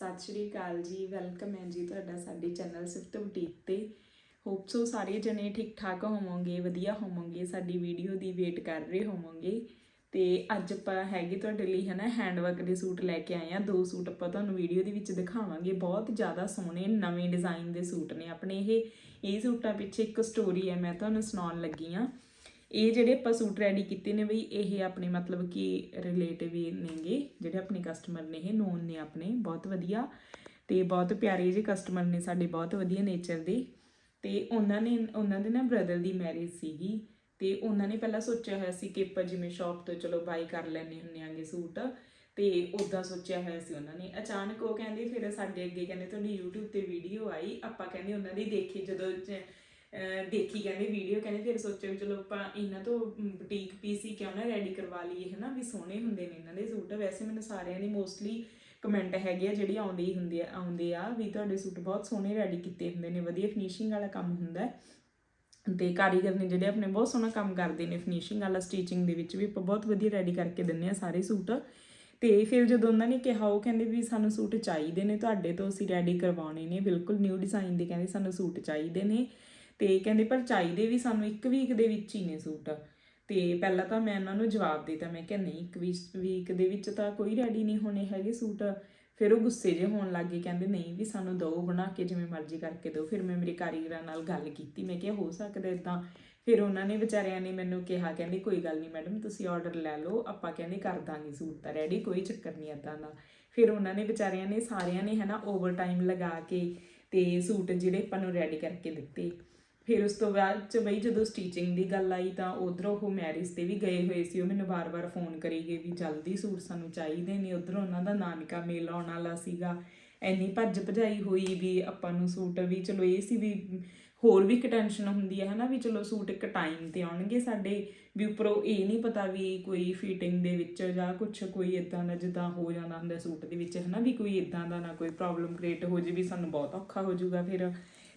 ਸਤਿ ਸ਼੍ਰੀ ਅਕਾਲ ਜੀ, ਵੈਲਕਮ ਹੈ ਜੀ ਤੁਹਾਡਾ ਸਾਡੇ ਚੈਨਲ ਸਿਫਤ ਬੁਟੀਕ ਤੇ। ਹੋਪ ਸੋ ਸਾਰੇ ਜਣੇ ਠੀਕ ਠਾਕ ਹੋਵੋਗੇ, ਵਧੀਆ ਹੋਵੋਗੇ, ਸਾਡੀ ਵੀਡੀਓ ਦੀ ਵੇਟ ਕਰ ਰਹੇ ਹੋਵੋਗੇ। ਤੇ ਅੱਜ ਆਪਾਂ ਹੈਗੇ ਤੁਹਾਡੇ ਲਈ ਹਨਾ ਹੈਂਡਵਰਕ ਦੇ ਸੂਟ ਲੈ ਕੇ ਆਏ ਆ। ਦੋ ਸੂਟ ਆਪਾਂ ਤੁਹਾਨੂੰ ਵੀਡੀਓ ਦੇ ਵਿੱਚ ਦਿਖਾਵਾਂਗੇ। ਬਹੁਤ ਜ਼ਿਆਦਾ ਸੋਹਣੇ ਨਵੇਂ ਡਿਜ਼ਾਈਨ ਦੇ ਸੂਟ ਨੇ। ਆਪਣੇ ਇਹ ਇਹ ਸੂਟਾਂ ਪਿੱਛੇ ਇੱਕ ਸਟੋਰੀ ਹੈ, ਮੈਂ ਤੁਹਾਨੂੰ ਸੁਣਾਉਣ ਲੱਗੀ ਆ ਇਹ ਜਿਹੜੇ ਆਪਾਂ ਸੂਟ ਰੈਡੀ ਕੀਤੇ ਨੇ ਬਈ, ਇਹ ਆਪਣੇ ਮਤਲਬ ਕਿ ਰਿਲੇਟਿਵ ਨੇਗੇ, ਜਿਹੜੇ ਆਪਣੇ ਕਸਟਮਰ ਨੇ ਇਹ, ਨੋਨ ਨੇ ਆਪਣੇ, ਬਹੁਤ ਵਧੀਆ ਤੇ ਬਹੁਤ ਪਿਆਰੇ ਜਿਹੇ ਕਸਟਮਰ ਨੇ ਸਾਡੇ, ਬਹੁਤ ਵਧੀਆ ਨੇਚਰ ਦੇ ਤੇ ਉਹਨਾਂ ਨੇ, ਉਹਨਾਂ ਦੇ ਨਾ ਬ੍ਰਦਰ ਦੀ ਮੈਰਿਜ ਸੀਗੀ ਤੇ ਉਹਨਾਂ ਨੇ ਪਹਿਲਾਂ ਸੋਚਿਆ ਹੋਇਆ ਸੀ ਕਿ ਆਪਾਂ ਜਿਵੇਂ ਸ਼ਾਪ ਤੋਂ ਚਲੋ ਬਾਈ ਕਰ ਲੈਣੇ ਹੁੰਨੇ ਆਂਗੇ ਸੂਟ ਤੇ ਉਦਾਂ ਸੋਚਿਆ ਹੋਇਆ ਸੀ ਉਹਨਾਂ ਨੇ। ਅਚਾਨਕ ਉਹ ਕਹਿੰਦੇ ਫਿਰ ਸਾਡੇ ਅੱਗੇ ਕਹਿੰਦੇ ਤੁਹਾਡੀ YouTube ਤੇ ਵੀਡੀਓ ਆਈ, ਆਪਾਂ ਕਹਿੰਦੇ ਉਹਨਾਂ ਦੀ ਦੇਖੀ ਜਦੋਂ ਦੇਖੀ ਕਹਿੰਦੇ ਵੀਡੀਓ ਕਹਿੰਦੇ ਫਿਰ ਸੋਚਿਆ ਵੀ ਚਲੋ ਆਪਾਂ ਇਹਨਾਂ ਤੋਂ ਬੁਟੀਕ ਪੀਸੀ ਕਿਉਂ ਨਾ ਰੈਡੀ ਕਰਵਾ ਲਈਏ, ਹਨਾ? ਵੀ ਸੋਹਣੇ ਹੁੰਦੇ ਨੇ ਇਹਨਾਂ ਦੇ ਸੂਟ। ਵੈਸੇ ਮੈਨੂੰ ਸਾਰਿਆਂ ਦੇ ਮੋਸਟਲੀ ਕਮੈਂਟ ਹੈਗੇ ਆ, ਜਿਹੜੇ ਆਉਂਦੇ ਹੀ ਹੁੰਦੇ ਆ, ਆਉਂਦੇ ਆ ਵੀ ਤੁਹਾਡੇ ਸੂਟ ਬਹੁਤ ਸੋਹਣੇ ਰੈਡੀ ਕੀਤੇ ਹੁੰਦੇ ਨੇ, ਵਧੀਆ ਫਿਨਿਸ਼ਿੰਗ ਵਾਲਾ ਕੰਮ ਹੁੰਦਾ ਹੈ। ਤੇ ਕਾਰੀਗਰ ਨੇ ਜਿਹੜੇ ਆਪਣੇ ਬਹੁਤ ਸੋਹਣਾ ਕੰਮ ਕਰਦੇ ਨੇ ਫਿਨਿਸ਼ਿੰਗ ਵਾਲਾ ਸਟਿਚਿੰਗ ਦੇ ਵਿੱਚ ਵੀ ਆਪਾਂ ਬਹੁਤ ਵਧੀਆ ਰੈਡੀ ਕਰਕੇ ਦਿੰਨੇ ਆ ਸਾਰੇ ਸੂਟ। ਤੇ ਫਿਰ ਜਦੋਂ ਉਹਨਾਂ ਨੇ ਕਿਹਾ, ਉਹ ਕਹਿੰਦੇ ਵੀ ਸਾਨੂੰ ਸੂਟ ਚਾਹੀਦੇ ਨੇ, ਤੁਹਾਡੇ ਤੋਂ ਅਸੀਂ ਰੈਡੀ ਕਰਵਾਉਣੇ ਨੇ, ਬਿਲਕੁਲ ਨਿਊ ਡਿਜ਼ਾਈਨ ਦੇ ਕਹਿੰਦੇ ਸਾਨੂੰ ਸੂਟ ਚਾਹੀਦੇ ਨੇ। ਤੇ ਕਹਿੰਦੇ ਪਰ ਚਾਹੀਦੇ ਵੀ ਸਾਨੂੰ ਇੱਕ ਵੀਕ ਦੇ ਵਿੱਚ ਹੀ ਨੇ ਸੂਟ। ਤੇ ਪਹਿਲਾਂ ਤਾਂ ਮੈਂ ਉਹਨਾਂ ਨੂੰ ਜਵਾਬ ਦਿੱਤਾ, ਮੈਂ ਕਿਹਾ ਨਹੀਂ, ਇੱਕ ਵੀਕ ਦੇ ਵਿੱਚ ਤਾਂ ਕੋਈ ਰੈਡੀ ਨਹੀਂ ਹੋਣੇ ਹੈਗੇ ਸੂਟ। ਫਿਰ ਉਹ ਗੁੱਸੇ ਜੇ ਹੋਣ ਲੱਗ ਗਏ, ਕਹਿੰਦੇ ਨਹੀਂ ਵੀ ਸਾਨੂੰ ਦਓ ਬਣਾ ਕੇ ਜਿਵੇਂ ਮਰਜ਼ੀ ਕਰਕੇ ਦਿਓ ਫਿਰ ਮੈਂ ਮੇਰੇ ਕਾਰੀਗਰਾਂ ਨਾਲ ਗੱਲ ਕੀਤੀ, ਮੈਂ ਕਿਹਾ ਹੋ ਸਕਦਾ ਇਦਾਂ ਫਿਰ ਉਹਨਾਂ ਨੇ ਵਿਚਾਰਿਆਂ ਨੇ ਮੈਨੂੰ ਕਿਹਾ, ਕਹਿੰਦੇ ਕੋਈ ਗੱਲ ਨਹੀਂ ਮੈਡਮ, ਤੁਸੀਂ ਆਰਡਰ ਲੈ ਲਓ, ਆਪਾਂ ਕਹਿੰਦੇ ਕਰ ਦਾਂਗੇ ਸੂਟ ਤਾਂ ਰੈਡੀ ਕੋਈ ਚੱਕਰ ਨਹੀਂ ਇਦਾਂ ਦਾ। ਫਿਰ ਉਹਨਾਂ ਨੇ ਵਿਚਾਰਿਆਂ ਨੇ ਸਾਰਿਆਂ ਨੇ ਹਨਾ ਓਵਰ ਟਾਈਮ ਲਗਾ ਕੇ ਤੇ ਸੂਟ ਜਿਹੜੇ ਆਪਾਂ ਨੂੰ ਰੈਡੀ ਕਰਕੇ ਦਿੱਤੇ। ਫਿਰ ਉਸ ਤੋਂ ਬਾਅਦ ਚ ਬਈ ਜਦੋਂ ਸਟੀਚਿੰਗ ਦੀ ਗੱਲ ਆਈ ਤਾਂ ਉਧਰੋਂ ਉਹ ਮੈਰਿਜ ਤੇ ਵੀ ਗਏ ਹੋਏ ਸੀ, ਉਹ ਮੈਨੂੰ ਵਾਰ ਵਾਰ ਫੋਨ ਕਰੀ ਗਏ ਵੀ ਜਲਦੀ ਸੂਟ ਸਾਨੂੰ ਚਾਹੀਦੇ ਨੇ, ਉਧਰੋਂ ਉਹਨਾਂ ਦਾ ਨਾਨਕਾ ਮੇਲ ਆਉਣ ਵਾਲਾ ਸੀਗਾ ਐਨੀ ਭੱਜ ਭਜਾਈ ਹੋਈ ਵੀ ਆਪਾਂ ਨੂੰ ਸੂਟ ਵੀ ਚਲੋ ਇਹ ਸੀ ਵੀ ਹੋਰ ਵੀ ਇੱਕ ਟੈਨਸ਼ਨ ਹੁੰਦੀ ਹੈ ਹਨਾ ਵੀ ਚਲੋ ਸੂਟ ਇੱਕ ਟਾਈਮ ਤੇ ਆਉਣਗੇ ਸਾਡੇ, ਵੀ ਉੱਪਰੋਂ ਇਹ ਨਹੀਂ ਪਤਾ ਵੀ ਕੋਈ ਫਿਟਿੰਗ ਦੇ ਵਿੱਚ ਜਾਂ ਕੁਝ ਕੋਈ ਇਦਾਂ ਦਾ ਜਿੱਦਾਂ ਹੋ ਜਾਂਦਾ ਹੁੰਦਾ ਸੂਟ ਦੇ ਵਿੱਚ ਹਨਾ ਵੀ ਕੋਈ ਇਦਾਂ ਦਾ ਨਾ ਕੋਈ ਪ੍ਰੋਬਲਮ ਕ੍ਰੀਏਟ ਹੋ ਜੇ ਵੀ ਸਾਨੂੰ ਬਹੁਤ ਔਖਾ ਹੋ ਜਾਊਗਾ ਫਿਰ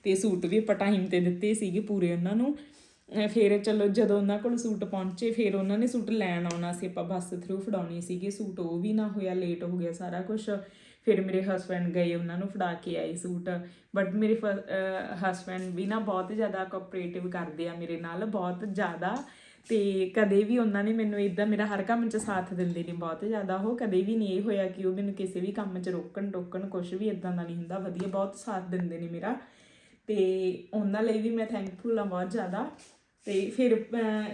ਤੇ ਸੂਟ ਵੀ ਆਪਾਂ ਟਾਈਮ ਤੇ ਦਿੱਤੇ ਸੀਗੇ ਪੂਰੇ ਉਹਨਾਂ ਨੂੰ। ਫਿਰ ਚਲੋ ਜਦੋਂ ਉਹਨਾਂ ਕੋਲ ਸੂਟ ਪਹੁੰਚੇ, ਫਿਰ ਉਹਨਾਂ ਨੇ ਸੂਟ ਲੈਣ ਆਉਣਾ ਸੀ, ਆਪਾਂ ਬੱਸ ਥਰੂ ਫੜਾਉਣੀ ਸੀਗੀ, ਸੂਟ ਉਹ ਵੀ ਨਾ ਹੋਇਆ ਲੇਟ ਹੋ ਗਿਆ ਸਾਰਾ ਕੁਝ ਫਿਰ ਮੇਰੇ ਹਸਬੰਡ ਗਏ ਉਹਨਾਂ ਨੂੰ ਫੜਾ ਕੇ ਆਏ ਸੂਟ। ਬਟ ਮੇਰੇ ਹਸਬੰਡ ਵੀ ਨਾ ਬਹੁਤ ਜ਼ਿਆਦਾ ਕੋਆਪਰੇਟਿਵ ਕਰਦੇ ਆ ਮੇਰੇ ਨਾਲ, ਬਹੁਤ ਜ਼ਿਆਦਾ। ਤੇ ਕਦੇ ਵੀ ਉਹਨਾਂ ਨੇ ਮੈਨੂੰ ਇਦਾਂ ਮੇਰਾ ਹਰ ਕੰਮ 'ਚ ਸਾਥ ਦਿੰਦੇ ਨੇ ਬਹੁਤ ਜ਼ਿਆਦਾ। ਉਹ ਕਦੇ ਵੀ ਨਹੀਂ ਇਹ ਹੋਇਆ ਕਿ ਉਹ ਮੈਨੂੰ ਕਿਸੇ ਵੀ ਕੰਮ 'ਚ ਰੋਕਣ ਟੋਕਣ ਕੁਝ ਵੀ ਇਦਾਂ ਦਾ ਨਹੀਂ ਹੁੰਦਾ, ਵਧੀਆ ਬਹੁਤ ਸਾਥ ਦਿੰਦੇ ਨੇ ਮੇਰਾ। ਤੇ ਉਹਨਾਂ ਲਈ ਵੀ ਮੈਂ ਥੈਂਕਫੁਲ ਹਾਂ ਬਹੁਤ ਜ਼ਿਆਦਾ। ਤੇ ਫਿਰ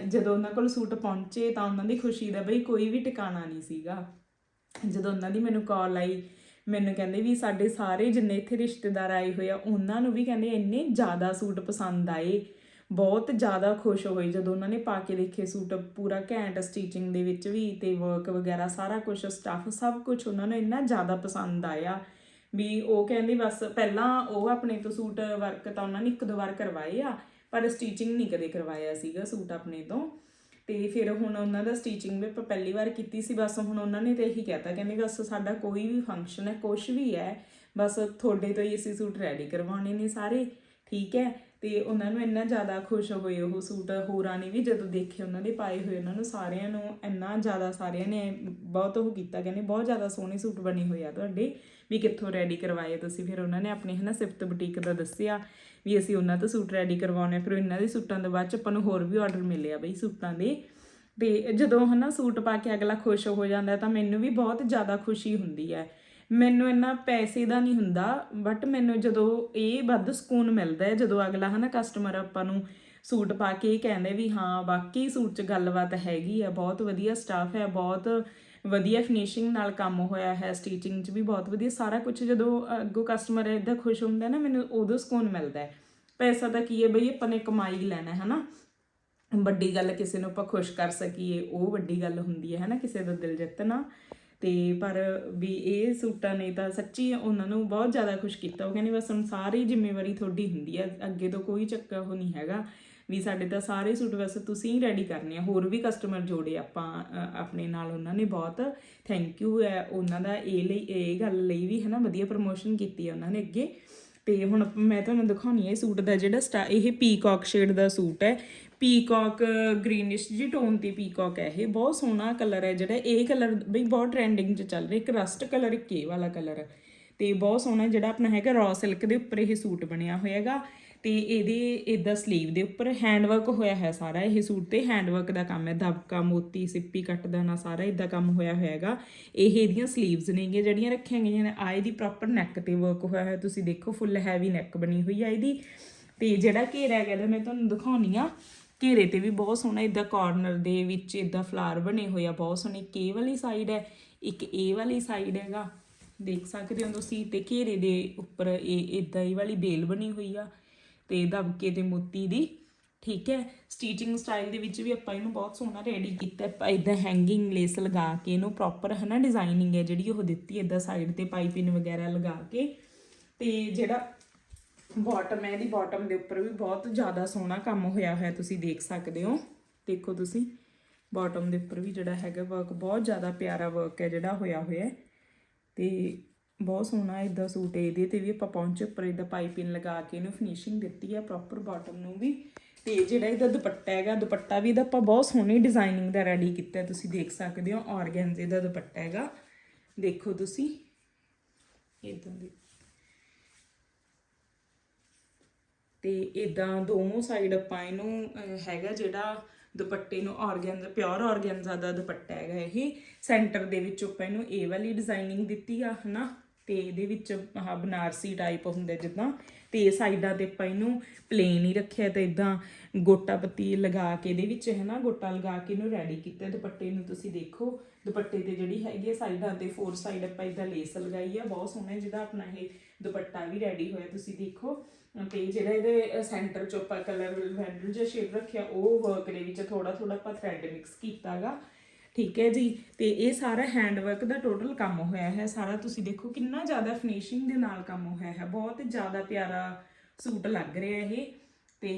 ਜਦੋਂ ਉਹਨਾਂ ਕੋਲ ਸੂਟ ਪਹੁੰਚੇ ਤਾਂ ਉਹਨਾਂ ਦੀ ਖੁਸ਼ੀ ਦਾ ਬਈ ਕੋਈ ਵੀ ਟਿਕਾਣਾ ਨਹੀਂ ਸੀਗਾ। ਜਦੋਂ ਉਹਨਾਂ ਦੀ ਮੈਨੂੰ ਕਾਲ ਆਈ, ਮੈਨੂੰ ਕਹਿੰਦੇ ਵੀ ਸਾਡੇ ਸਾਰੇ ਜਿੰਨੇ ਇੱਥੇ ਰਿਸ਼ਤੇਦਾਰ ਆਏ ਹੋਏ ਆ, ਉਹਨਾਂ ਨੂੰ ਵੀ ਕਹਿੰਦੇ ਇੰਨੇ ਜ਼ਿਆਦਾ ਸੂਟ ਪਸੰਦ ਆਏ। ਬਹੁਤ ਜ਼ਿਆਦਾ ਖੁਸ਼ ਹੋਏ ਜਦੋਂ ਉਹਨਾਂ ਨੇ ਪਾ ਕੇ ਦੇਖੇ ਸੂਟ, ਪੂਰਾ ਘੈਂਟ ਸਟਿਚਿੰਗ ਦੇ ਵਿੱਚ ਵੀ ਤੇ ਵਰਕ ਵਗੈਰਾ ਸਾਰਾ ਕੁਝ ਸਟੱਫ ਸਭ ਕੁਝ ਉਹਨਾਂ ਨੂੰ ਇੰਨਾ ਜ਼ਿਆਦਾ ਪਸੰਦ ਆਇਆ। ਵੀ ਉਹ ਕਹਿੰਦੇ ਬਸ ਪਹਿਲਾਂ ਉਹ ਆਪਣੇ ਤੋਂ ਸੂਟ ਵਰਕ ਤਾਂ ਉਹਨਾਂ ਨੇ ਇੱਕ ਦੋ ਵਾਰ ਕਰਵਾਏ ਆ, ਪਰ ਸਟੀਚਿੰਗ ਨਹੀਂ ਕਦੇ ਕਰਵਾਇਆ ਸੀਗਾ ਸੂਟ ਆਪਣੇ ਤੋਂ। ਤੇ ਫਿਰ ਹੁਣ ਉਹਨਾਂ ਦਾ ਸਟੀਚਿੰਗ ਵੀ ਆਪਾਂ ਪਹਿਲੀ ਵਾਰ ਕੀਤੀ ਸੀ, ਬਸ ਹੁਣ ਉਹਨਾਂ ਨੇ ਤੇ ਇਹੀ ਕਹਿਤਾ, ਕਹਿੰਦੇ ਬਸ ਸਾਡਾ ਕੋਈ ਵੀ ਫੰਕਸ਼ਨ ਹੈ ਕੁਝ ਵੀ ਹੈ, ਬਸ ਤੁਹਾਡੇ ਤੋਂ ਹੀ ਅਸੀਂ ਸੂਟ ਰੈਡੀ ਕਰਵਾਉਣੇ ਨੇ ਸਾਰੇ, ਠੀਕ ਹੈ? ਤੇ ਉਹਨਾਂ ਨੂੰ ਇੰਨਾ ਜ਼ਿਆਦਾ ਖੁਸ਼ ਹੋਏ ਉਹ ਸੂਟ, ਹੋਰਾਂ ਨੇ ਵੀ ਜਦੋਂ ਦੇਖੇ ਉਹਨਾਂ ਦੇ ਪਾਏ ਹੋਏ, ਉਹਨਾਂ ਨੂੰ ਸਾਰਿਆਂ ਨੂੰ ਇੰਨਾ ਜ਼ਿਆਦਾ ਸਾਰਿਆਂ ਨੇ ਬਹੁਤ ਉਹ ਕੀਤਾ, ਕਹਿੰਦੇ ਬਹੁਤ ਜ਼ਿਆਦਾ ਸੋਹਣੇ ਸੂਟ ਬਣੇ ਹੋਏ ਆ ਤੁਹਾਡੇ। ਵੀ ਕਿੱਥੋਂ ਰੈਡੀ ਕਰਵਾਏ ਤੁਸੀਂ। ਫਿਰ ਉਹਨਾਂ ਨੇ ਆਪਣੀ ਹਨਾ ਸਿਫਤ ਬੁਟੀਕ ਦਾ ਦੱਸਿਆ ਵੀ ਅਸੀਂ ਉਹਨਾਂ ਤੋਂ ਸੂਟ ਰੈਡੀ ਕਰਵਾਉਣੇ ਆ। ਫਿਰ ਇਹਨਾਂ ਦੇ ਸੂਟਾਂ ਦੇ ਬਾਅਦ ਚ ਆਪਾਂ ਨੂੰ ਹੋਰ ਵੀ ਆਰਡਰ ਮਿਲਿਆ ਬਈ ਸੂਟਾਂ ਦੇ। ਤੇ ਜਦੋਂ ਹਨਾ ਸੂਟ ਪਾ ਕੇ ਅਗਲਾ ਖੁਸ਼ ਹੋ ਜਾਂਦਾ ਤਾਂ ਮੈਨੂੰ ਵੀ ਬਹੁਤ ਜ਼ਿਆਦਾ ਖੁਸ਼ੀ ਹੁੰਦੀ ਹੈ। ਮੈਨੂੰ ਇੰਨਾ ਪੈਸੇ ਦਾ ਨਹੀਂ ਹੁੰਦਾ ਬਟ ਮੈਨੂੰ ਜਦੋਂ ਇਹ ਵੱਧ ਸਕੂਨ ਮਿਲਦਾ ਹੈ, ਜਦੋਂ ਅਗਲਾ ਹਨਾ ਕਸਟਮਰ ਆਪਾਂ ਨੂੰ ਸੂਟ ਪਾ ਕੇ ਇਹ ਕਹਿੰਦੇ ਵੀ ਹਾਂ, ਵਾਕਈ ਸੂਟ 'ਚ ਗੱਲਬਾਤ ਹੈਗੀ ਆ, ਬਹੁਤ ਵਧੀਆ ਸਟਾਫ ਹੈ, ਬਹੁਤ ਵਧੀਆ ਫਿਨਿਸ਼ਿੰਗ ਨਾਲ ਕੰਮ ਹੋਇਆ ਹੈ ਸਟਿਚਿੰਗ 'ਚ ਵੀ ਬਹੁਤ ਵਧੀਆ, ਸਾਰਾ ਕੁਝ ਜਦੋਂ ਅੱਗੋਂ ਕਸਟਮਰ ਇਦਾਂ ਖੁਸ਼ ਹੁੰਦਾ ਨਾ, ਮੈਨੂੰ ਉਦੋਂ ਸਕੂਨ ਮਿਲਦਾ ਹੈ। ਪੈਸਾ ਤਾਂ ਕੀ ਹੈ ਬਈ, ਆਪਾਂ ਨੇ ਕਮਾਈ ਲੈਣਾ ਹੈ ਨਾ ਵੱਡੀ ਗੱਲ ਕਿਸੇ ਨੂੰ ਆਪਾਂ ਖੁਸ਼ ਕਰ ਸਕੀਏ, ਉਹ ਵੱਡੀ ਗੱਲ ਹੁੰਦੀ ਹੈ, ਹਨਾ? ਕਿਸੇ ਦਾ ਦਿਲ ਜਿੱਤਣਾ। ਤੇ ਪਰ ਵੀ ਇਹ ਸੂਟਾਂ ਨੇ ਤਾਂ ਸੱਚੀ ਉਹਨਾਂ ਨੂੰ ਬਹੁਤ ਜ਼ਿਆਦਾ ਖੁਸ਼ ਕੀਤਾ। ਉਹ ਕਹਿੰਦੇ ਬਸ ਹੁਣ ਸਾਰੀ ਜ਼ਿੰਮੇਵਾਰੀ ਤੁਹਾਡੀ ਹੁੰਦੀ ਹੈ, ਅੱਗੇ ਤੋਂ ਕੋਈ ਚੱਕਰ ਉਹ ਨਹੀਂ ਹੈਗਾ। ਵੀ ਸਾਡੇ ਤਾਂ ਸਾਰੇ ਸੂਟ ਵੈਸੇ ਤੁਸੀਂ ਹੀ ਰੈਡੀ ਕਰਨੇ ਆ। ਹੋਰ ਵੀ ਕਸਟਮਰ ਜੋੜੇ ਆਪਾਂ ਆਪਣੇ ਨਾਲ ਉਹਨਾਂ ਨੇ ਬਹੁਤ ਥੈਂਕ ਯੂ ਹੈ। ਉਹਨਾਂ ਦਾ ਇਹ ਲਈ, ਇਹ ਗੱਲ ਲਈ ਵੀ ਹੈ ਨਾ ਵਧੀਆ ਪ੍ਰਮੋਸ਼ਨ ਕੀਤੀ ਹੈ ਉਹਨਾਂ ਨੇ ਅੱਗੇ। ਤੇ ਹੁਣ ਮੈਂ ਤੁਹਾਨੂੰ ਦਿਖਾਉਣੀ ਹੈ ਇਹ ਸੂਟ ਦਾ ਜਿਹੜਾ ਸਟਾ, ਇਹ ਪੀਕਾਕ ਸ਼ੇਡ ਦਾ ਸੂਟ ਹੈ। ਪੀਕਾਕ ਗ੍ਰੀਨਿਸ਼ ਜੀ ਟੋਨ ਤੇ ਪੀਕਾਕ ਹੈ ਇਹ। ਬਹੁਤ ਸੋਹਣਾ ਕਲਰ ਹੈ ਜਿਹੜਾ। ਇਹ ਕਲਰ ਬਈ ਬਹੁਤ ਟ੍ਰੈਂਡਿੰਗ 'ਚ ਚੱਲ ਰਿਹਾ। ਇੱਕ ਰਸਟ ਕਲਰ ਇੱਕ ਇਹ ਵਾਲਾ ਕਲਰ ਤੇ ਬਹੁਤ ਸੋਹਣਾ ਜਿਹੜਾ ਆਪਣਾ ਹੈਗਾ ਰॉ ਸਿਲਕ ਦੇ ਉੱਪਰ ਇਹ ਸੂਟ ਬਣਿਆ ਹੋਇਆ ਹੈਗਾ ਤੇ ਇਹਦੇ ਇਦਾਂ ਸਲੀਵ ਦੇ ਉੱਪਰ ਹੈਂਡ ਵਰਕ ਹੋਇਆ ਹੈ ਸਾਰਾ ਇਹ ਸੂਟ ਤੇ ਹੈਂਡ ਵਰਕ ਦਾ ਕੰਮ ਹੈ, ਦਬਕਾ, ਮੋਤੀ, ਸਿੱਪੀ ਕੱਟਦਾਨਾ ਸਾਰਾ ਇਦਾਂ ਕੰਮ ਹੋਇਆ ਹੋਇਆ ਹੈਗਾ ਇਹ ਇਹਦੀਆਂ ਸਲੀਵਸ ਨੇਗੀਆਂ ਜਿਹੜੀਆਂ ਰੱਖੀਆਂ ਗਈਆਂ ਨੇ ਆ ਇਹਦੀ ਪ੍ਰੋਪਰ ਨੈਕ ਤੇ ਵਰਕ ਹੋਇਆ ਹੋਇਆ, ਤੁਸੀਂ ਦੇਖੋ ਫੁੱਲ ਹੈਵੀ ਨੈਕ ਬਣੀ ਹੋਈ ਆ ਇਹਦੀ। ਤੇ ਜਿਹੜਾ ਘੇਰਾ ਹੈਗਾ ਇਹਦਾ ਮੈਂ ਤੁਹਾਨੂੰ ਦਿਖਾਉਣੀ ਆ, ਘੇਰੇ ਤੇ ਵੀ ਬਹੁਤ ਸੋਹਣਾ ਇਦਾਂ ਕਾਰਨਰ ਦੇ ਵਿੱਚ ਇਦਾਂ ਫਲਾਰ ਬਣੇ ਹੋਏ ਆ, ਬਹੁਤ ਸੋਹਣੇ ਕੇ ਵਾਲੀ ਸਾਈਡ ਹੈ, ਇੱਕ ਇਹ ਵਾਲੀ ਸਾਈਡ ਹੈਗਾ। ਦੇਖ ਸਕਦੇ ਹੋ ਤੁਸੀਂ ਤੇ ਘੇਰੇ ਦੇ ਉੱਪਰ ਇਹ ਇਦਾਂ ਹੀ ਵਾਲੀ ਬੇਲ ਬਣੀ ਹੋਈ ਆ ਤੇ ਦਬਕੇ ਤੇ ਮੋਤੀ ਦੀ, ਠੀਕ ਹੈ? ਸਟੀਚਿੰਗ ਸਟਾਈਲ ਦੇ ਵਿੱਚ ਵੀ ਆਪਾਂ ਇਹਨੂੰ ਬਹੁਤ ਸੋਹਣਾ ਰੈਡੀ ਕੀਤਾ। ਹੈ ਇਦਾਂ ਹੈਂਗਿੰਗ ਲੇਸ ਲਗਾ ਕੇ ਇਹਨੂੰ ਪ੍ਰੋਪਰ ਹਨਾ ਡਿਜ਼ਾਈਨਿੰਗ ਹੈ ਜਿਹੜੀ ਉਹ ਦਿੱਤੀ ਇਦਾਂ ਸਾਈਡ ਤੇ ਪਾਈਪਿੰਗ ਵਗੈਰਾ ਲਗਾ ਕੇ। ਤੇ ਜਿਹੜਾ ਬਾਟਮ ਹੈ, ਇਹਦੀ ਬਾਟਮ ਦੇ ਉੱਪਰ ਵੀ ਬਹੁਤ ਜ਼ਿਆਦਾ ਸੋਹਣਾ ਕੰਮ ਹੋਇਆ ਹੋਇਆ ਤੁਸੀਂ ਦੇਖ ਸਕਦੇ ਹੋ। ਦੇਖੋ ਤੁਸੀਂ ਬਾਟਮ ਦੇ ਉੱਪਰ ਵੀ ਜਿਹੜਾ ਹੈਗਾ ਵਰਕ ਬਹੁਤ ਜ਼ਿਆਦਾ ਪਿਆਰਾ ਵਰਕ ਹੈ ਜਿਹੜਾ ਹੋਇਆ ਹੋਇਆ। ਹੈ ਤੇ ਬਹੁਤ ਸੋਹਣਾ ਇਦਾਂ ਸੂਟ ਹੈ ਇਹਦੇ ਤੇ ਵੀ ਆਪਾਂ ਪਹੁੰਚੇ ਉੱਪਰ ਇਦਾਂ ਪਾਈਪਿੰਗ ਲਗਾ ਕੇ ਇਹਨੂੰ ਫਿਨਿਸ਼ਿੰਗ ਦਿੱਤੀ ਹੈ ਪ੍ਰੋਪਰ ਬਾਟਮ ਨੂੰ ਵੀ। ਤੇ ਜਿਹੜਾ ਇਹਦਾ ਦੁਪੱਟਾ ਹੈਗਾ, ਦੁਪੱਟਾ ਵੀ ਇਹਦਾ ਆਪਾਂ ਬਹੁਤ ਸੋਹਣੀ ਡਿਜ਼ਾਈਨਿੰਗ ਦਾ ਰੈਡੀ ਕੀਤਾ ਤੁਸੀਂ ਦੇਖ ਸਕਦੇ ਹੋ ਆਰਗੈਂਜ਼ੇ ਦਾ ਦੁਪੱਟਾ ਹੈਗਾ। ਦੇਖੋ ਤੁਸੀਂ ਇਦਾਂ ਦੇ। ਤੇ ਇਦਾਂ ਦੋਨੋਂ ਸਾਈਡ ਆਪਾਂ ਇਹਨੂੰ ਹੈਗਾ ਜਿਹੜਾ ਦੁਪੱਟੇ ਨੂੰ ਆਰਗੈਂਜ਼ਾ ਪਿਓਰ ਆਰਗੈਂਜ਼ਾ ਦਾ ਦੁਪੱਟਾ ਹੈਗਾ ਇਹ। ਸੈਂਟਰ ਦੇ ਵਿੱਚ ਆਪਾਂ ਇਹਨੂੰ ਇਹ ਵਾਲੀ ਡਿਜ਼ਾਈਨਿੰਗ ਦਿੱਤੀ ਆ, ਹਨਾ? ਤੇ ਇਹਦੇ ਵਿੱਚ ਆਹ ਬਨਾਰਸੀ ਟਾਈਪ ਹੁੰਦਾ ਜਿੱਦਾਂ। ਤੇ ਸਾਈਡਾਂ ਤੇ ਆਪਾਂ ਇਹਨੂੰ ਪਲੇਨ ਹੀ ਰੱਖਿਆ ਤੇ ਇਦਾਂ ਗੋਟਾ ਪੱਤੀ ਲਗਾ ਕੇ ਇਹਦੇ ਵਿੱਚ ਹੈ ਨਾ ਗੋਟਾ ਲਗਾ ਕੇ ਇਹਨੂੰ ਰੈਡੀ ਕੀਤਾ ਦੁਪੱਟੇ ਨੂੰ ਤੁਸੀਂ ਦੇਖੋ। ਦੁਪੱਟੇ ਤੇ ਜਿਹੜੀ ਹੈਗੀ ਹੈ ਸਾਈਡਾਂ ਤੇ ਫੋਰ ਸਾਈਡ ਆਪਾਂ ਇਦਾਂ ਲੇਸ ਲਗਾਈ ਆ। ਬਹੁਤ ਸੋਹਣਾ ਜਿਹਦਾ ਆਪਣਾ ਇਹ ਦੁਪੱਟਾ ਵੀ ਰੈਡੀ ਹੋਇਆ, ਤੁਸੀਂ ਦੇਖੋ। ਤੇ ਜਿਹੜਾ ਇਹਦੇ ਸੈਂਟਰ ਚ ਆਪਾਂ ਕਲਰ ਵੈਂਡਰ ਜਿਹਾ ਸ਼ੇਡ ਰੱਖਿਆ, ਉਹ ਵਰਕ ਦੇ ਵਿੱਚ ਥੋੜਾ ਥੋੜਾ ਆਪਾਂ ਥ੍ਰੈਡ ਮਿਕਸ ਕੀਤਾਗਾ। ਠੀਕ ਹੈ ਜੀ? ਤੇ ਇਹ ਸਾਰਾ ਹੈਂਡ ਵਰਕ ਦਾ ਟੋਟਲ ਕੰਮ ਹੋਇਆ ਹੈ। ਸਾਰਾ ਤੁਸੀਂ ਦੇਖੋ ਕਿੰਨਾ ਜ਼ਿਆਦਾ ਫਿਨਿਸ਼ਿੰਗ ਦੇ ਨਾਲ ਕੰਮ ਹੋਇਆ ਹੈ। ਬਹੁਤ ਜ਼ਿਆਦਾ ਪਿਆਰਾ ਸੂਟ ਲੱਗ ਰਿਹਾ ਇਹ। ਤੇ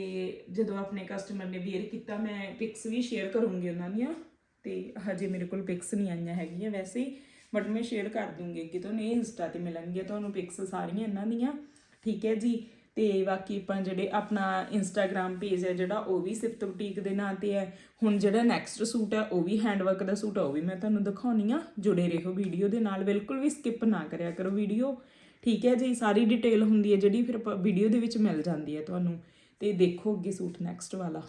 ਜਦੋਂ ਆਪਣੇ ਕਸਟਮਰ ਨੇ ਵੇਅਰ ਕੀਤਾ, ਮੈਂ ਪਿਕਸ ਵੀ ਸ਼ੇਅਰ ਕਰੂੰਗੀ ਉਹਨਾਂ ਦੀਆਂ। ਤੇ ਹਜੇ ਮੇਰੇ ਕੋਲ ਪਿਕਸ ਨਹੀਂ ਆਈਆਂ ਹੈਗੀਆਂ ਵੈਸੇ। ਬਟ ਮੈਂ ਸ਼ੇਅਰ ਕਰ ਦੂੰਗੀ ਕਿ ਤੁਹਾਨੂੰ ਇਹ ਇੰਸਟਾ ਤੇ ਮਿਲਣਗੀਆਂ। ਤੁਹਾਨੂੰ ਪਿਕਸ ਸਾਰੀਆਂ ਇਹਨਾਂ ਦੀਆਂ। ਠੀਕ ਹੈ ਜੀ? ਤੇ ਬਾਕੀ ਆਪਾਂ ਜਿਹੜੇ ਆਪਣਾ ਇੰਸਟਾਗ੍ਰam ਪੇਜ ਹੈ ਜਿਹੜਾ ਉਹ ਵੀ ਸਿਫਤ ਬੁਟੀਕ ਦੇ ਨਾਂ ਤੇ ਹੈ। ਹੁਣ ਜਿਹੜਾ ਨੈਕਸਟ ਸੂਟ ਹੈ, ਉਹ ਵੀ ਹੈਂਡਵਰਕ ਦਾ ਸੂਟ ਹੈ ਉਹ ਵੀ ਮੈਂ ਤੁਹਾਨੂੰ ਦਿਖਾਉਣੀ ਆ। ਜੁੜੇ ਰਹੋ ਵੀਡੀਓ ਦੇ ਨਾਲ, ਬਿਲਕੁਲ ਵੀ ਸਕਿਪ ਨਾ ਕਰਿਆ ਕਰੋ ਵੀਡੀਓ। ਠੀਕ ਹੈ ਜੀ, ਸਾਰੀ ਡਿਟੇਲ ਹੁੰਦੀ ਹੈ ਜਿਹੜੀ ਫਿਰ ਵੀਡੀਓ ਦੇ ਵਿੱਚ ਮਿਲ ਜਾਂਦੀ ਹੈ ਤੁਹਾਨੂੰ। ਤੇ ਦੇਖੋ ਅੱਗੇ ਸੂਟ ਨੈਕਸਟ ਵਾਲਾ।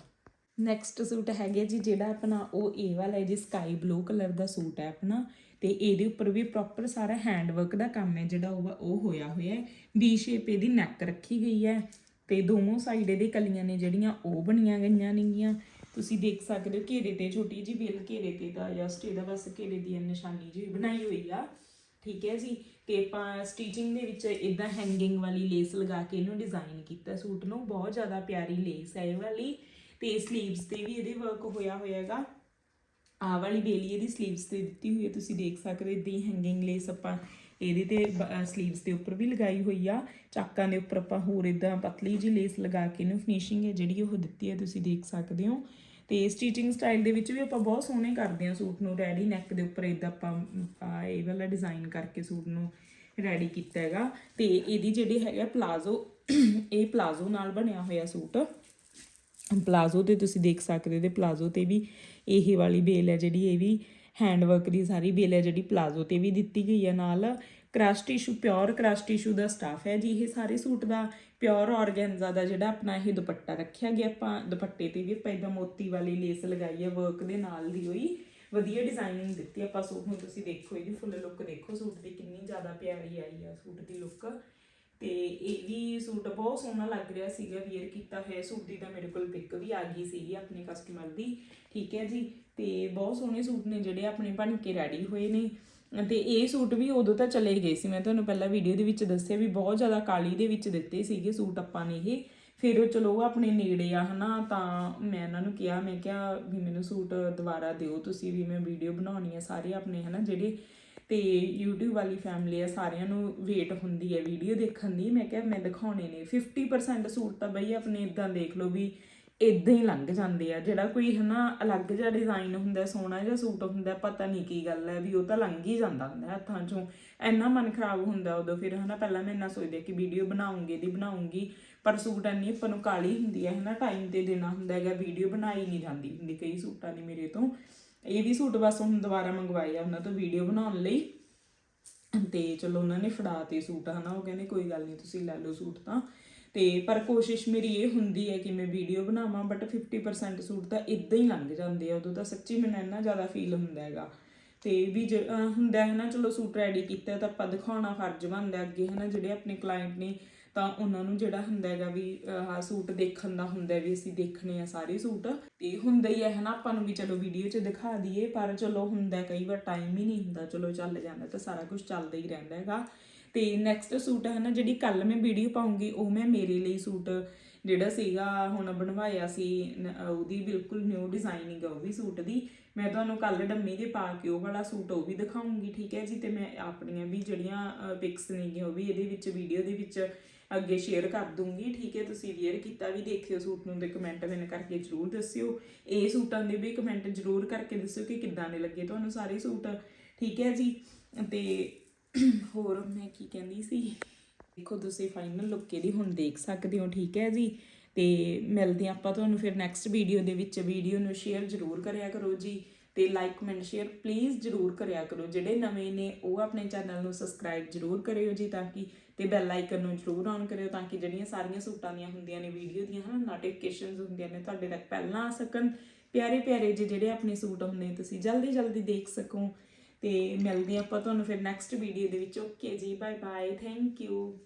ਨੈਕਸਟ ਸੂਟ ਹੈਗੇ ਜੀ, ਜਿਹੜਾ ਆਪਣਾ ਉਹ ਇਹ ਵਾਲਾ ਹੈ ਜੀ ਸਕਾਈ ਬਲੂ ਕਲਰ ਦਾ ਸੂਟ ਹੈ ਆਪਣਾ। ਤੇ ਇਹਦੇ ਉੱਪਰ ਵੀ ਪ੍ਰੋਪਰ ਸਾਰਾ ਹੈਂਡ ਵਰਕ ਦਾ ਕੰਮ ਹੈ, ਜਿਹੜਾ ਉਹ ਉਹ ਹੋਇਆ ਹੋਇਆ ਹੈ। ਵੀ ਸ਼ੇਪ ਇਹਦੀ ਨੈਕ ਰੱਖੀ ਗਈ ਹੈ ਤੇ ਦੋਨੋਂ ਸਾਈਡ ਇਹਦੇ ਕਲੀਆਂ ਨੇ ਜਿਹੜੀਆਂ, ਉਹ ਬਣੀਆਂ ਗਈਆਂ ਨੇਗੀਆਂ। ਤੁਸੀਂ ਦੇਖ ਸਕਦੇ ਹੋ ਘੇਰੇ ਤੇ ਛੋਟੀ ਜੀ ਬੇਲ ਘੇਰੇ ਤੇ ਦਾ ਜਸਟ ਇਹਦਾ ਬਸ ਘੇਰੇ ਦੀ ਨਿਸ਼ਾਨੀ ਜੀ ਬਣਾਈ ਹੋਈ ਆ। ਠੀਕ ਹੈ ਜੀ? ਤੇ ਆਪਾਂ ਸਟਿਚਿੰਗ ਦੇ ਵਿੱਚ ਇਦਾਂ ਹੈਂਗਿੰਗ ਵਾਲੀ ਲੇਸ ਲਗਾ ਕੇ ਇਹਨੂੰ ਡਿਜ਼ਾਈਨ ਕੀਤਾ ਸੂਟ ਨੂੰ। ਬਹੁਤ ਜ਼ਿਆਦਾ ਪਿਆਰੀ ਲੇਸ ਹੈ ਇਹ ਵਾਲੀ। ਤੇ ਸਲੀਵਸ ਤੇ ਵੀ ਇਹਦੇ ਵਰਕ ਹੋਇਆ ਹੋਇਆਗਾ ਆਹ ਵਾਲੀ ਬੇਲੀ ਇਹਦੀ ਸਲੀਵਸ ਤੇ ਦਿੱਤੀ ਹੋਈ ਹੈ ਤੁਸੀਂ ਦੇਖ ਸਕਦੇ ਇਦਾਂ ਹੀ ਹੈਂਗਿੰਗ ਲੇਸ ਆਪਾਂ ਇਹਦੇ ਤੇ ਸਲੀਵਸ ਦੇ ਉੱਪਰ ਵੀ ਲਗਾਈ ਹੋਈ ਆ। ਚਾਕਾਂ ਦੇ ਉੱਪਰ ਆਪਾਂ ਹੋਰ ਇਦਾਂ ਪਤਲੀ ਜਿਹੀ ਲੇਸ ਲਗਾ ਕੇ ਇਹਨੂੰ ਫਿਨਿਸ਼ਿੰਗ ਹੈ ਜਿਹੜੀ ਉਹ ਦਿੱਤੀ ਹੈ, ਤੁਸੀਂ ਦੇਖ ਸਕਦੇ ਹੋ। ਤੇ ਸਟਿਚਿੰਗ ਸਟਾਈਲ ਦੇ ਵਿੱਚ ਵੀ ਆਪਾਂ ਬਹੁਤ ਸੋਹਣੇ ਕਰਦੇ ਹਾਂ ਸੂਟ ਨੂੰ ਰੈਡੀ ਨੈਕ ਦੇ ਉੱਪਰ ਇਦਾਂ ਆਪਾਂ ਇਹ ਵਾਲਾ ਡਿਜ਼ਾਈਨ ਕਰਕੇ ਸੂਟ ਨੂੰ ਰੈਡੀ ਕੀਤਾ ਹੈਗਾ। ਤੇ ਇਹਦੀ ਜਿਹੜੀ ਹੈਗਾ ਪਲਾਜ਼ੋ ਇਹ ਪਲਾਜ਼ੋ ਨਾਲ ਬਣਿਆ ਹੋਇਆ ਸੂਟ। ਪਲਾਜ਼ੋ ਤੇ ਤੁਸੀਂ ਦੇਖ ਸਕਦੇ ਹੋ ਦੇ ਪਲਾਜ਼ੋ ਤੇ ਵੀ ਇਹ ਵਾਲੀ ਬੇਲ ਹੈ ਜਿਹੜੀ, ਇਹ ਵੀ ਹੈਂਡ ਵਰਕ ਦੀ ਸਾਰੀ ਬੇਲ ਹੈ ਜਿਹੜੀ ਪਲਾਜ਼ੋ ਤੇ ਵੀ ਦਿੱਤੀ ਗਈ ਹੈ ਨਾਲ। Crush tissue pure crush tissue ਦਾ ਸਟਾਫ ਹੈ ਜੀ, ਇਹ ਸਾਰੇ ਸੂਟ ਦਾ ਪਿਓਰ ਆਰਗੈਂਜ਼ਾ ਦਾ ਜਿਹੜਾ ਆਪਣਾ ਇਹ ਦੁਪੱਟਾ ਰੱਖਿਆ ਗਿਆ ਆਪਾਂ, ਦੁਪੱਟੇ ਤੇ ਵੀ ਆਪਾਂ ਏਦਾਂ ਮੋਤੀ ਵਾਲੀ ਲੇਸ ਲਗਾਈ ਹੈ ਵਰਕ ਦੇ ਨਾਲ ਦੀ ਹੋਈ। ਵਧੀਆ ਡਿਜ਼ਾਈਨਿੰਗ ਦਿੱਤੀ ਆਪਾਂ ਸੂਟ ਨੂੰ ਤੁਸੀਂ ਦੇਖੋ ਇਹਦੀ ਫੁੱਲ ਲੁੱਕ ਦੇਖੋ, ਸੂਟ ਦੀ ਕਿੰਨੀ ਜ਼ਿਆਦਾ ਪਿਆਰੀ ਆਈ ਆ ਸੂਟ ਦੀ ਲੁੱਕ ਤੇ ਇਹ ਵੀ ਸੂਟ ਬਹੁਤ ਸੋਹਣਾ ਲੱਗ ਰਿਹਾ ਸੀਗਾ ਵੇਅਰ ਕੀਤਾ ਹੋਇਆ ਸੂਟ ਦੀ ਤਾਂ ਮੇਰੇ ਕੋਲ ਪਿਕ ਵੀ ਆ ਗਈ ਸੀਗੀ ਆਪਣੇ ਕਸਟਮਰ ਦੀ, ਠੀਕ ਹੈ ਜੀ? ਤੇ ਬਹੁਤ ਸੋਹਣੇ ਸੂਟ ਨੇ ਜਿਹੜੇ ਆਪਣੇ ਬਣ ਕੇ ਰੈਡੀ ਹੋਏ ਨੇ। ਤੇ ਇਹ ਸੂਟ ਵੀ ਉਦੋਂ ਤਾਂ ਚਲੇ ਗਏ ਸੀ, ਮੈਂ ਤੁਹਾਨੂੰ ਪਹਿਲਾਂ ਵੀਡੀਓ ਦੇ ਵਿੱਚ ਦੱਸਿਆ ਵੀ ਬਹੁਤ ਜ਼ਿਆਦਾ ਕਾਲੀ ਦੇ ਵਿੱਚ ਦਿੱਤੇ ਸੀਗੇ ਸੂਟ ਆਪਾਂ ਨੇ ਇਹ। ਫਿਰ ਉਹ ਚਲੋ ਉਹ ਆਪਣੇ ਨੇੜੇ ਆ, ਹਨਾ, ਤਾਂ ਮੈਂ ਇਹਨਾਂ ਨੂੰ ਕਿਹਾ, ਮੈਂ ਕਿਹਾ ਵੀ ਮੈਨੂੰ ਸੂਟ ਦੁਬਾਰਾ ਦਿਓ ਤੁਸੀਂ ਵੀ, ਮੈਂ ਵੀਡੀਓ ਬਣਾਉਣੀ ਆ ਸਾਰੇ ਆਪਣੇ, ਹਨਾ, ਜਿਹੜੇ ਤੇ YouTube ਵਾਲੀ ਫੈਮਿਲੀ ਆ, ਸਾਰਿਆਂ ਨੂੰ ਵੇਟ ਹੁੰਦੀ ਹੈ ਵੀਡੀਓ ਦੇਖਣ ਦੀ। ਮੈਂ ਕਿਹਾ, ਮੈਂ ਦਿਖਾਉਣੇ ਨੇ। 50% ਸੂਟ ਤਾਂ ਬਈ ਆਪਣੇ ਇਦਾਂ ਦੇਖ ਲਓ ਵੀ ਇਦਾਂ ਹੀ ਲੰਘ ਜਾਂਦੇ ਆ। ਜਿਹੜਾ ਕੋਈ ਹਨਾ ਅਲੱਗ ਜਿਹਾ ਡਿਜ਼ਾਈਨ ਹੁੰਦਾ, ਸੋਹਣਾ ਜਿਹਾ ਸੂਟ ਹੁੰਦਾ, ਪਤਾ ਨਹੀਂ ਕੀ ਗੱਲ ਹੈ ਵੀ ਉਹ ਤਾਂ ਲੰਘ ਹੀ ਜਾਂਦਾ ਹੁੰਦਾ ਹੱਥਾਂ ਚੋਂ। ਇੰਨਾ ਮਨ ਖਰਾਬ ਹੁੰਦਾ ਉਦੋਂ। ਫਿਰ ਹਨਾ ਪਹਿਲਾਂ ਮੈਂ ਇੰਨਾ ਸੋਚਦੀ ਕਿ ਵੀਡੀਓ ਬਣਾਉਂਗੀ ਦੀ ਬਣਾਉਂਗੀ, ਪਰ ਸੂਟ ਇੰਨੀ ਆਪਾਂ ਨੂੰ ਕਾਲੀ ਹੁੰਦੀ ਹੈ ਹਨਾ ਟਾਈਮ ਤੇ ਦੇਣਾ ਹੁੰਦਾ ਹੈਗਾ ਵੀਡੀਓ ਬਣਾਈ ਨਹੀਂ ਜਾਂਦੀ ਹੁੰਦੀ ਕਈ ਸੂਟਾਂ ਦੀ ਮੇਰੇ ਤੋਂ। ਇਹ ਵੀ ਸੂਟ ਬਸ ਹੁਣ ਦੁਬਾਰਾ ਮੰਗਵਾਏ ਆ ਉਹਨਾਂ ਤੋਂ ਵੀਡੀਓ ਬਣਾਉਣ ਲਈ। ਤੇ ਚਲੋ ਉਹਨਾਂ ਨੇ ਫੜਾਤੇ ਸੂਟ, ਹਨਾ? ਉਹ ਕਹਿੰਦੇ ਕੋਈ ਗੱਲ ਨਹੀਂ, ਤੁਸੀਂ ਲੈ ਲਓ ਸੂਟ ਤਾਂ। ਤੇ ਪਰ ਕੋਸ਼ਿਸ਼ ਮੇਰੀ ਇਹ ਹੁੰਦੀ ਹੈ ਕਿ ਮੈਂ ਵੀਡੀਓ ਬਣਾਵਾਂ ਬਟ 50% ਸੂਟ ਤਾਂ ਇਦਾਂ ਹੀ ਲੰਘ ਜਾਂਦੇ ਆ। ਉਦੋਂ ਤਾਂ ਸੱਚੀ ਮੈਨੂੰ ਇੰਨਾ ਜ਼ਿਆਦਾ ਫੀਲ ਹੁੰਦਾ ਹੈਗਾ। ਤੇ ਵੀ ਜ- ਹੁੰਦਾ ਹੈ ਨਾ, ਚਲੋ ਸੂਟ ਰੈਡੀ ਕੀਤਾ ਤਾਂ ਆਪਾਂ ਦਿਖਾਉਣਾ ਫਰਜ਼ ਬਣਦਾ ਅੱਗੇ ਹੈ ਨਾ ਜਿਹੜੇ ਆਪਣੇ ਕਲਾਇੰਟ ਨੇ ਤਾਂ ਉਹਨਾਂ ਨੂੰ ਜਿਹੜਾ ਹੁੰਦਾ ਹੈਗਾ ਵੀ ਆਹ ਸੂਟ ਦੇਖਣ ਦਾ ਹੁੰਦਾ ਵੀ ਅਸੀਂ ਦੇਖਣੇ ਆ ਸਾਰੇ ਸੂਟ। ਤੇ ਹੁੰਦਾ ਹੀ ਹੈ ਹਨਾ, ਆਪਾਂ ਨੂੰ ਵੀ ਚਲੋ ਵੀਡੀਓ 'ਚ ਦਿਖਾ ਦਈਏ, ਪਰ ਚਲੋ ਹੁੰਦਾ ਕਈ ਵਾਰ ਟਾਈਮ ਹੀ ਨਹੀਂ ਹੁੰਦਾ, ਚਲੋ ਚੱਲ ਜਾਂਦਾ ਤਾਂ ਸਾਰਾ ਕੁਝ ਚੱਲਦਾ ਹੀ ਰਹਿੰਦਾ ਹੈਗਾ। ਤੇ ਨੈਕਸਟ ਸੂਟ ਹੈ ਨਾ, ਜਿਹੜੀ ਕੱਲ ਮੈਂ ਵੀਡੀਓ ਪਾਉਂਗੀ, ਉਹ ਮੈਂ ਮੇਰੇ ਲਈ ਸੂਟ ਜਿਹੜਾ ਸੀਗਾ, ਹੁਣ ਬਣਵਾਇਆ ਸੀ ਉਹਦੀ ਬਿਲਕੁਲ ਨਿਊ ਡਿਜ਼ਾਈਨਿੰਗ ਆ ਉਹ ਵੀ ਸੂਟ ਦੀ। ਮੈਂ ਤੁਹਾਨੂੰ ਕੱਲ ਡੰਮੀ ਦੇ ਪਾ ਕੇ ਉਹ ਵਾਲਾ ਸੂਟ ਉਹ ਵੀ ਦਿਖਾਉਂਗੀ, ਠੀਕ ਹੈ ਜੀ? ਤੇ ਮੈਂ ਆਪਣੀਆਂ ਵੀ ਜਿਹੜੀਆਂ ਪਿਕਸ ਨੇਗੀਆਂ ਉਹ ਵੀ ਇਹਦੇ ਵਿੱਚ ਵੀਡੀਓ ਦੇ ਵਿੱਚ ਅੱਗੇ ਸ਼ੇਅਰ ਕਰ ਦੂੰਗੀ, ਠੀਕ ਹੈ? ਤੁਸੀਂ ਵੇਅਰ ਕੀਤਾ ਵੀ ਦੇਖਿਓ ਸੂਟ ਨੂੰ ਤੇ ਕਮੈਂਟ ਮੈਨੂੰ ਕਰਕੇ ਜਰੂਰ ਦੱਸਿਓ। ਇਹ ਸੂਟਾਂ ਦੇ ਵੀ ਕਮੈਂਟ ਜਰੂਰ ਕਰਕੇ ਦੱਸਿਓ ਕਿ ਕਿੱਦਾਂ ਦੇ ਲੱਗੇ ਤੁਹਾਨੂੰ ਸਾਰੇ ਸੂਟ, ਠੀਕ ਹੈ ਜੀ? ਤੇ ਹੋਰ ਮੈਂ ਕੀ ਕਹਿੰਦੀ ਸੀ? ਦੇਖੋ, ਤੁਸੀਂ ਫਾਈਨਲ ਲੁੱਕ ਇਹਦੀ ਹੁਣ ਦੇਖ ਸਕਦੇ ਹੋ, ਠੀਕ ਹੈ ਜੀ? ਤੇ ਮਿਲਦੇ ਹਾਂ ਆਪਾਂ ਤੁਹਾਨੂੰ ਫਿਰ ਨੈਕਸਟ ਵੀਡੀਓ ਦੇ ਵਿੱਚ। ਵੀਡੀਓ ਨੂੰ ਸ਼ੇਅਰ ਜ਼ਰੂਰ ਕਰਿਆ ਕਰੋ ਜੀ। ਤੇ ਲਾਈਕ ਕਮੈਂਟ ਸ਼ੇਅਰ ਪਲੀਜ਼ ਜ਼ਰੂਰ ਕਰਿਆ ਕਰੋ। ਜਿਹੜੇ ਨਵੇਂ ਨੇ, ਉਹ ਆਪਣੇ ਚੈਨਲ ਨੂੰ ਸਬਸਕ੍ਰਾਈਬ ਜ਼ਰੂਰ ਕਰਿਓ ਜੀ ਤਾਂ ਕਿ ਤੇ ਬੈਲ ਆਈਕਨ ਨੂੰ ਜ਼ਰੂਰ ਔਨ ਕਰਿਓ ਤਾਂ ਕਿ ਜਿਹੜੀਆਂ ਸਾਰੀਆਂ ਸੂਟਾਂ ਦੀਆਂ ਹੁੰਦੀਆਂ ਨੇ ਵੀਡੀਓ ਦੀਆਂ ਹਨ ਨੋਟੀਫਿਕੇਸ਼ਨਸ ਹੁੰਦੀਆਂ ਨੇ, ਤੁਹਾਡੇ ਤੱਕ ਪਹਿਲਾਂ ਆ ਸਕਣ। ਪਿਆਰੇ ਪਿਆਰੇ ਜਿਹੇ ਜਿਹੜੇ ਆਪਣੇ ਸੂਟ ਹੁੰਦੇ ਤੁਸੀਂ ਜਲਦੀ ਜਲਦੀ ਦੇਖ ਸਕੋ। ਤੇ ਮਿਲਦੇ ਹਾਂ ਆਪਾਂ ਤੁਹਾਨੂੰ ਫਿਰ ਨੈਕਸਟ ਵੀਡੀਓ ਦੇ ਵਿੱਚ। ਓਕੇ ਜੀ ਬਾਏ ਬਾਏ ਥੈਂਕ ਯੂ